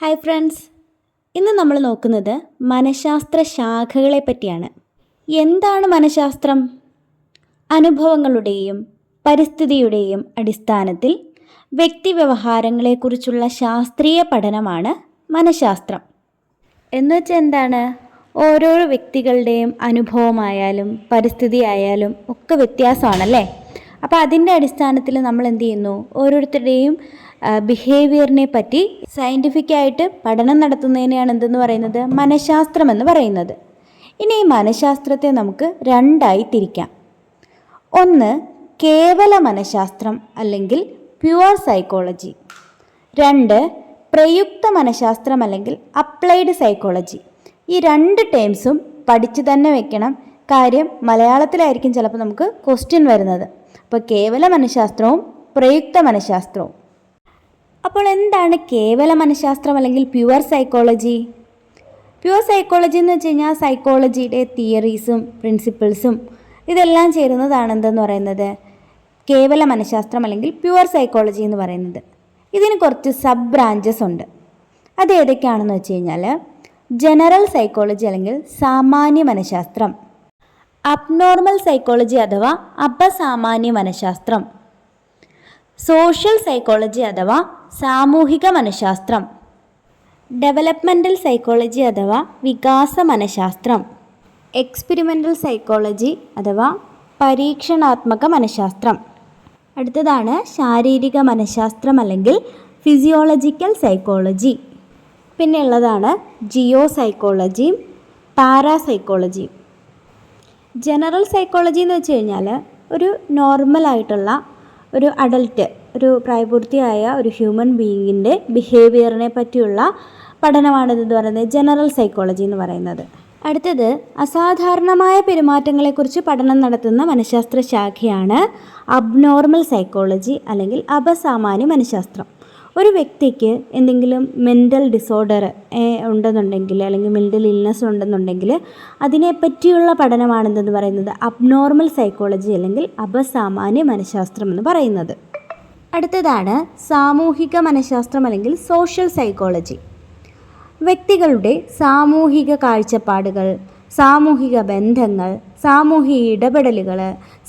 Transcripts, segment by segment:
Hi friends ഇന്ന് നമ്മൾ നോക്കുന്നത് മനഃശാസ്ത്ര ശാഖകളെ പറ്റിയാണ്. എന്താണ് മനഃശാസ്ത്രം? അനുഭവങ്ങളുടെയും പരിസ്ഥിതിയുടെയും അടിസ്ഥാനത്തിൽ വ്യക്തി വ്യവഹാരങ്ങളെക്കുറിച്ചുള്ള ശാസ്ത്രീയ പഠനമാണ് മനഃശാസ്ത്രം. എന്നുവെച്ചാൽ എന്താണ്? ഓരോ വ്യക്തികളുടെയും അനുഭവമായാലും പരിസ്ഥിതി ആയാലും ഒക്കെ വ്യത്യാസമാണല്ലേ? അപ്പോൾ അതിന്റെ അടിസ്ഥാനത്തിൽ നമ്മൾ എന്ത് ചെയ്യുന്നു? ഓരോരുത്തരുടെയും ബിഹേവിയറിനെ പറ്റി സയന്റിഫിക് ആയിട്ട് പഠനം നടത്തുന്നതിനെയാണ് എന്തെന്ന് പറയുന്നത്? മനഃശാസ്ത്രം എന്ന് പറയുന്നത്. ഇനി ഈ മനഃശാസ്ത്രത്തെ നമുക്ക് രണ്ടായി തിരിക്കാം. ഒന്ന് കേവല മനഃശാസ്ത്രം അല്ലെങ്കിൽ പ്യുവർ സൈക്കോളജി രണ്ട് പ്രയുക്ത മനഃശാസ്ത്രം അല്ലെങ്കിൽ അപ്ലൈഡ് സൈക്കോളജി ഈ രണ്ട് ടേംസും പഠിച്ചു തന്നെ വെക്കണം. കാര്യം മലയാളത്തിലായിരിക്കും ചിലപ്പോൾ നമുക്ക് ക്വസ്റ്റ്യൻ വരുന്നത്. അപ്പോൾ കേവല മനഃശാസ്ത്രവും പ്രയുക്ത മനഃശാസ്ത്രവും. അപ്പോൾ എന്താണ് കേവല മനഃശാസ്ത്രം അല്ലെങ്കിൽ പ്യുവർ സൈക്കോളജി പ്യുവർ സൈക്കോളജി എന്ന് വെച്ച് കഴിഞ്ഞാൽ സൈക്കോളജിയുടെ തിയറീസും പ്രിൻസിപ്പിൾസും ഇതെല്ലാം ചേരുന്നതാണ് എന്തെന്ന് പറയുന്നത്? കേവല മനഃശാസ്ത്രം അല്ലെങ്കിൽ പ്യുവർ സൈക്കോളജി എന്ന് പറയുന്നത്. ഇതിന് കുറച്ച് സബ് ബ്രാഞ്ചസ് ഉണ്ട്. അത് ഏതൊക്കെയാണെന്ന് വെച്ച് കഴിഞ്ഞാൽ ജനറൽ സൈക്കോളജി അല്ലെങ്കിൽ സാമാന്യ മനഃശാസ്ത്രം അബ്നോർമൽ സൈക്കോളജി അഥവാ അപസാമാന്യ മനഃശാസ്ത്രം സോഷ്യൽ സൈക്കോളജി അഥവാ സാമൂഹിക മനഃശാസ്ത്രം. ഡെവലപ്മെന്റൽ സൈക്കോളജി അഥവാ വികാസ മനഃശാസ്ത്രം. എക്സ്പെരിമെന്റൽ സൈക്കോളജി അഥവാ പരീക്ഷണാത്മക മനഃശാസ്ത്രം. അടുത്തതാണ് ശാരീരിക മനഃശാസ്ത്രം അല്ലെങ്കിൽ ഫിസിയോളജിക്കൽ സൈക്കോളജി പിന്നെ ഉള്ളതാണ് ജിയോ സൈക്കോളജിയും പാരാസൈക്കോളജിയും ജനറൽ സൈക്കോളജി എന്ന് വെച്ച് കഴിഞ്ഞാൽ ഒരു നോർമലായിട്ടുള്ള ഒരു അഡൽട്ട് ഒരു പ്രായപൂർത്തിയായ ഒരു ഹ്യൂമൻ ബീയിങ്ങിന്റെ ബിഹേവിയറിനെ പറ്റിയുള്ള പഠനമാണിതെന്ന് പറയുന്നത് ജനറൽ സൈക്കോളജി എന്ന് പറയുന്നത്. അടുത്തത് അസാധാരണമായ പെരുമാറ്റങ്ങളെക്കുറിച്ച് പഠനം നടത്തുന്ന മനഃശാസ്ത്ര ശാഖയാണ് അബ്നോർമൽ സൈക്കോളജി അല്ലെങ്കിൽ അപസാമാന്യ മനഃശാസ്ത്രം. ഒരു വ്യക്തിക്ക് എന്തെങ്കിലും മെന്റൽ ഡിസോർഡർ ഉണ്ടെന്നുണ്ടെങ്കിൽ അല്ലെങ്കിൽ മെന്റൽ ഇൽനെസ് ഉണ്ടെന്നുണ്ടെങ്കിൽ അതിനെപ്പറ്റിയുള്ള പഠനമാണെന്ന് പറയുന്നത് അബ്നോർമൽ സൈക്കോളജി അല്ലെങ്കിൽ അപസാമാന്യ മനഃശാസ്ത്രം എന്ന് പറയുന്നത്. അടുത്തതാണ് സാമൂഹിക മനഃശാസ്ത്രം അല്ലെങ്കിൽ സോഷ്യൽ സൈക്കോളജി വ്യക്തികളുടെ സാമൂഹിക കാഴ്ചപ്പാടുകൾ സാമൂഹിക ബന്ധങ്ങൾ സാമൂഹിക ഇടപെടലുകൾ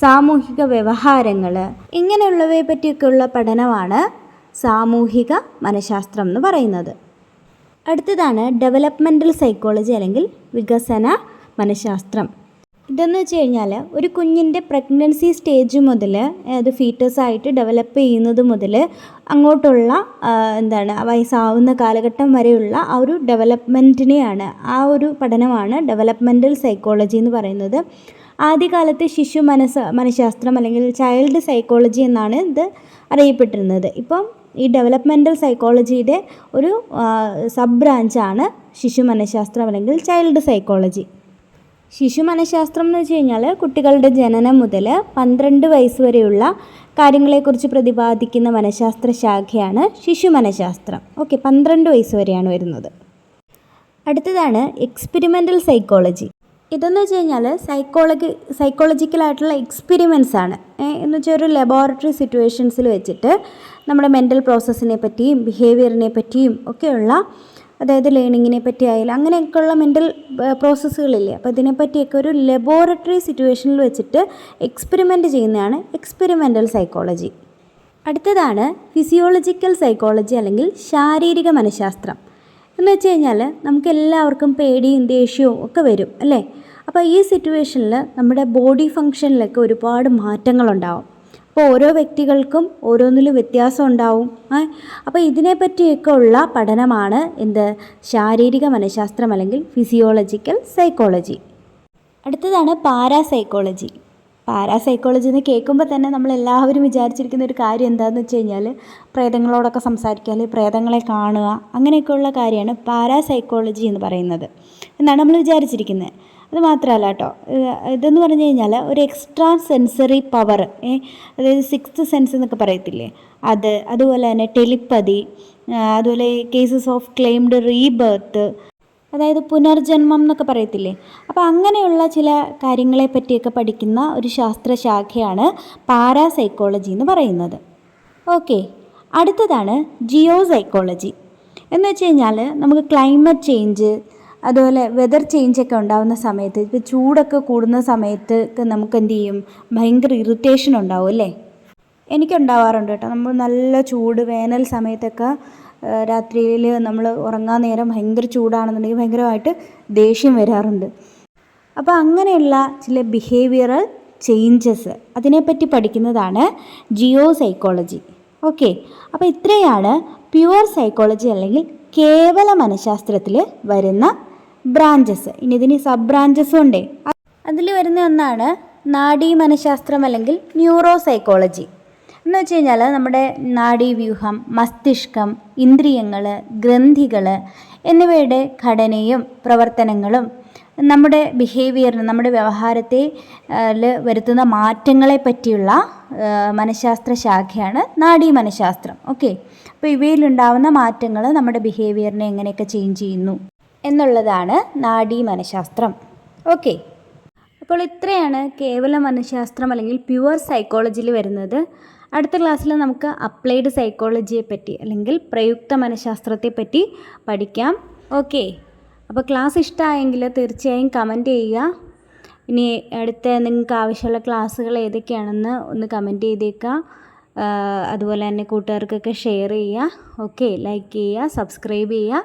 സാമൂഹിക വ്യവഹാരങ്ങൾ ഇങ്ങനെയുള്ളവയെ പറ്റിയൊക്കെയുള്ള പഠനമാണ് സാമൂഹിക മനഃശാസ്ത്രം എന്ന് പറയുന്നത്. അടുത്തതാണ് ഡെവലപ്മെന്റൽ സൈക്കോളജി അല്ലെങ്കിൽ വികസന മനഃശാസ്ത്രം. ഇതെന്ന് വെച്ച് കഴിഞ്ഞാൽ ഒരു കുഞ്ഞിന്റെ പ്രഗ്നൻസി സ്റ്റേജ് മുതൽ അത് ഫീറ്റസായിട്ട് ഡെവലപ്പ് ചെയ്യുന്നത് മുതൽ അങ്ങോട്ടുള്ള എന്താണ് വയസ്സാവുന്ന കാലഘട്ടം വരെയുള്ള ആ ഒരു ഡെവലപ്മെന്റിനെയാണ് ആ ഒരു പഠനമാണ് ഡെവലപ്മെന്റൽ സൈക്കോളജി എന്ന് പറയുന്നത്. ആദ്യകാലത്ത് ശിശു മനസ്സ് മനഃശാസ്ത്രം അല്ലെങ്കിൽ ചൈൽഡ് സൈക്കോളജി എന്നാണ് ഇത് അറിയപ്പെട്ടിരുന്നത്. ഇപ്പം ഈ ഡെവലപ്മെന്റൽ സൈക്കോളജിയുടെ ഒരു സബ് ബ്രാഞ്ചാണ് ശിശു മനഃശാസ്ത്രം അല്ലെങ്കിൽ ചൈൽഡ് സൈക്കോളജി ശിശു മനഃശാസ്ത്രം എന്ന് വെച്ച് കഴിഞ്ഞാൽ കുട്ടികളുടെ ജനനം മുതൽ പന്ത്രണ്ട് വയസ്സ് വരെയുള്ള കാര്യങ്ങളെക്കുറിച്ച് പ്രതിപാദിക്കുന്ന മനഃശാസ്ത്ര ശാഖയാണ് ശിശു മനഃശാസ്ത്രം ഓക്കെ പന്ത്രണ്ട് വയസ്സ് വരെയാണ് വരുന്നത്. അടുത്തതാണ് എക്സ്പെരിമെന്റൽ സൈക്കോളജി ഇതെന്ന് വെച്ച് കഴിഞ്ഞാൽ സൈക്കോളജി സൈക്കോളജിക്കലായിട്ടുള്ള എക്സ്പെരിമെൻസ് ആണ്. എന്ന് വെച്ചാൽ ഒരു ലബോറട്ടറി സിറ്റുവേഷൻസിൽ വെച്ചിട്ട് നമ്മുടെ മെന്റൽ പ്രോസസ്സിനെ പറ്റിയും ബിഹേവിയറിനെ പറ്റിയും ഒക്കെയുള്ള അതായത് ലേണിങ്ങിനെ പറ്റി ആയാലും അങ്ങനെയൊക്കെയുള്ള മെന്റൽ പ്രോസസ്സുകളില്ലേ അപ്പോൾ ഇതിനെപ്പറ്റിയൊക്കെ ഒരു ലബോറട്ടറി സിറ്റുവേഷനിൽ വെച്ചിട്ട് എക്സ്പെരിമെന്റ് ചെയ്യുന്നതാണ് എക്സ്പെരിമെന്റൽ സൈക്കോളജി അടുത്തതാണ് ഫിസിയോളജിക്കൽ സൈക്കോളജി അല്ലെങ്കിൽ ശാരീരിക മനഃശാസ്ത്രം. എന്ന് വെച്ച് കഴിഞ്ഞാൽ നമുക്ക് എല്ലാവർക്കും പേടിയും ദേഷ്യവും ഒക്കെ വരും അല്ലേ? അപ്പോൾ ഈ സിറ്റുവേഷനിൽ നമ്മുടെ ബോഡി ഫങ്ഷനിലൊക്കെ ഒരുപാട് മാറ്റങ്ങളുണ്ടാവും. അപ്പോൾ ഓരോ വ്യക്തികൾക്കും ഓരോന്നിലും വ്യത്യാസം ഉണ്ടാവും. അപ്പോൾ ഇതിനെപ്പറ്റിയൊക്കെ ഉള്ള പഠനമാണ് എന്ത്? ശാരീരിക മനഃശാസ്ത്രം അല്ലെങ്കിൽ ഫിസിയോളജിക്കൽ സൈക്കോളജി അടുത്തതാണ് പാരാസൈക്കോളജി പാരാസൈക്കോളജി എന്ന് കേൾക്കുമ്പോൾ തന്നെ നമ്മൾ എല്ലാവരും വിചാരിച്ചിരിക്കുന്ന ഒരു കാര്യം എന്താണെന്ന് വെച്ച് കഴിഞ്ഞാൽ പ്രേതങ്ങളോടൊക്കെ സംസാരിക്കുക അല്ലെങ്കിൽ പ്രേതങ്ങളെ കാണുക അങ്ങനെയൊക്കെയുള്ള കാര്യമാണ് പാരാസൈക്കോളജി എന്ന് പറയുന്നത്. എന്നാണ് നമ്മൾ വിചാരിച്ചിരിക്കുന്നത്. അത് മാത്രമല്ല കേട്ടോ. ഇതെന്ന് പറഞ്ഞു കഴിഞ്ഞാൽ ഒരു എക്സ്ട്രാ സെൻസറി പവർ അതായത് സിക്സ്ത് സെൻസ് എന്നൊക്കെ പറയത്തില്ലേ? അത് അതുപോലെ തന്നെ ടെലിപ്പതി അതുപോലെ കേസസ് ഓഫ് ക്ലെയിംഡ് റീബേർത്ത് അതായത് പുനർജന്മം എന്നൊക്കെ പറയത്തില്ലേ? അപ്പോൾ അങ്ങനെയുള്ള ചില കാര്യങ്ങളെ പറ്റിയൊക്കെ പഠിക്കുന്ന ഒരു ശാസ്ത്രശാഖയാണ് പാരാസൈക്കോളജി എന്ന് പറയുന്നത്. ഓക്കെ അടുത്തതാണ് ജിയോ സൈക്കോളജി എന്ന് വെച്ച് കഴിഞ്ഞാൽ നമുക്ക് ക്ലൈമറ്റ് ചേഞ്ച് അതുപോലെ വെതർ ചേഞ്ച് ഒക്കെ ഉണ്ടാകുന്ന സമയത്ത് ഇപ്പോൾ ചൂടൊക്കെ കൂടുന്ന സമയത്ത് നമുക്ക് എന്ത് ചെയ്യും? ഭയങ്കര ഇറിറ്റേഷൻ ഉണ്ടാവും അല്ലേ? എനിക്കുണ്ടാവാറുണ്ട് കേട്ടോ. നമ്മൾ നല്ല ചൂട് വേനൽ സമയത്തൊക്കെ രാത്രിയിൽ നമ്മൾ ഉറങ്ങാൻ നേരം ഭയങ്കര ചൂടാണെന്നുണ്ടെങ്കിൽ ഭയങ്കരമായിട്ട് ദേഷ്യം വരാറുണ്ട്. അപ്പോൾ അങ്ങനെയുള്ള ചില ബിഹേവിയറൽ ചേഞ്ചസ് അതിനെപ്പറ്റി പഠിക്കുന്നതാണ് ജിയോ സൈക്കോളജി ഓക്കെ അപ്പോൾ ഇത്രയാണ് പ്യുവർ സൈക്കോളജി അല്ലെങ്കിൽ കേവല മനഃശാസ്ത്രത്തിൽ വരുന്ന ബ്രാഞ്ചസ് ഇനി ഇതിന് സബ് ബ്രാഞ്ചസും ഉണ്ട്. അതിൽ വരുന്ന ഒന്നാണ് നാഡീ മനഃശാസ്ത്രം അല്ലെങ്കിൽ ന്യൂറോ സൈക്കോളജി എന്ന് വെച്ച് കഴിഞ്ഞാൽ നമ്മുടെ നാഡീവ്യൂഹം മസ്തിഷ്കം ഇന്ദ്രിയങ്ങൾ ഗ്രന്ഥികൾ എന്നിവയുടെ ഘടനയും പ്രവർത്തനങ്ങളും നമ്മുടെ ബിഹേവിയറിന് നമ്മുടെ വ്യവഹാരത്തെ വരുത്തുന്ന മാറ്റങ്ങളെ പറ്റിയുള്ള മനഃശാസ്ത്ര ശാഖയാണ് നാഡീ മനഃശാസ്ത്രം. ഓക്കെ? അപ്പോൾ ഇവയിലുണ്ടാവുന്ന മാറ്റങ്ങൾ നമ്മുടെ ബിഹേവിയറിനെ എങ്ങനെയൊക്കെ ചേഞ്ച് ചെയ്യുന്നു? എന്നുള്ളതാണ് നാഡീ മനഃശാസ്ത്രം. ഓക്കെ. അപ്പോൾ ഇത്രയാണ് കേവല മനഃശാസ്ത്രം അല്ലെങ്കിൽ പ്യുവർ സൈക്കോളജിയിൽ വരുന്നത്. അടുത്ത ക്ലാസ്സിൽ നമുക്ക് അപ്ലൈഡ് സൈക്കോളജിയെ പറ്റി അല്ലെങ്കിൽ പ്രയുക്ത മനഃശാസ്ത്രത്തെ പറ്റി പഠിക്കാം. ഓക്കെ. അപ്പോൾ ക്ലാസ് ഇഷ്ടമായെങ്കിൽ തീർച്ചയായും കമന്റ് ചെയ്യുക. ഇനി അടുത്ത നിങ്ങൾക്ക് ആവശ്യമുള്ള ക്ലാസ്സുകൾ ഏതൊക്കെയാണെന്ന് ഒന്ന് കമന്റ് ചെയ്തേക്കുക. അതുപോലെ തന്നെ കൂട്ടുകാർക്കൊക്കെ ഷെയർ ചെയ്യുക. ഓക്കെ. ലൈക്ക് ചെയ്യുക സബ്സ്ക്രൈബ് ചെയ്യുക.